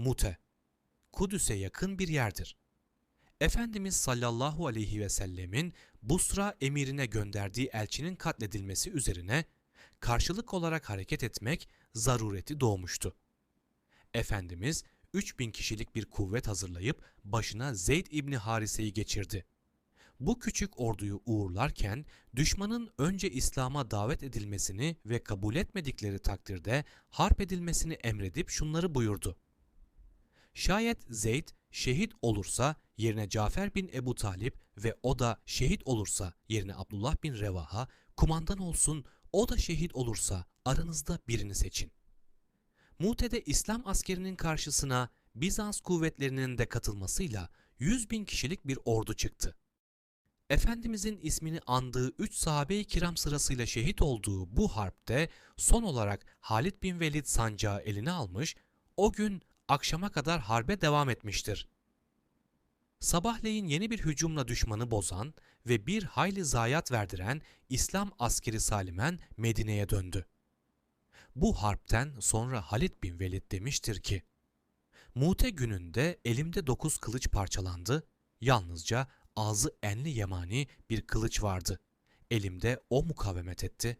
Mute, Kudüs'e yakın bir yerdir. Efendimiz sallallahu aleyhi ve sellemin Busra emirine gönderdiği elçinin katledilmesi üzerine karşılık olarak hareket etmek zarureti doğmuştu. Efendimiz 3000 kişilik bir kuvvet hazırlayıp başına Zeyd İbni Harise'yi geçirdi. Bu küçük orduyu uğurlarken düşmanın önce İslam'a davet edilmesini ve kabul etmedikleri takdirde harp edilmesini emredip şunları buyurdu. Şayet Zeyd şehit olursa yerine Cafer bin Ebu Talip ve o da şehit olursa yerine Abdullah bin Revaha kumandan olsun o da şehit olursa aranızda birini seçin. Mute'de İslam askerinin karşısına Bizans kuvvetlerinin de katılmasıyla 100 bin kişilik bir ordu çıktı. Efendimizin ismini andığı üç sahabe-i kiram sırasıyla şehit olduğu bu harpte son olarak Halid bin Velid sancağı eline almış, o gün akşama kadar harbe devam etmiştir. Sabahleyin yeni bir hücumla düşmanı bozan ve bir hayli zayiat verdiren İslam askeri Salimen Medine'ye döndü. Bu harpten sonra Halid bin Velid demiştir ki, Mute gününde elimde dokuz kılıç parçalandı, yalnızca ağzı enli yemani bir kılıç vardı. Elimde o mukavemet etti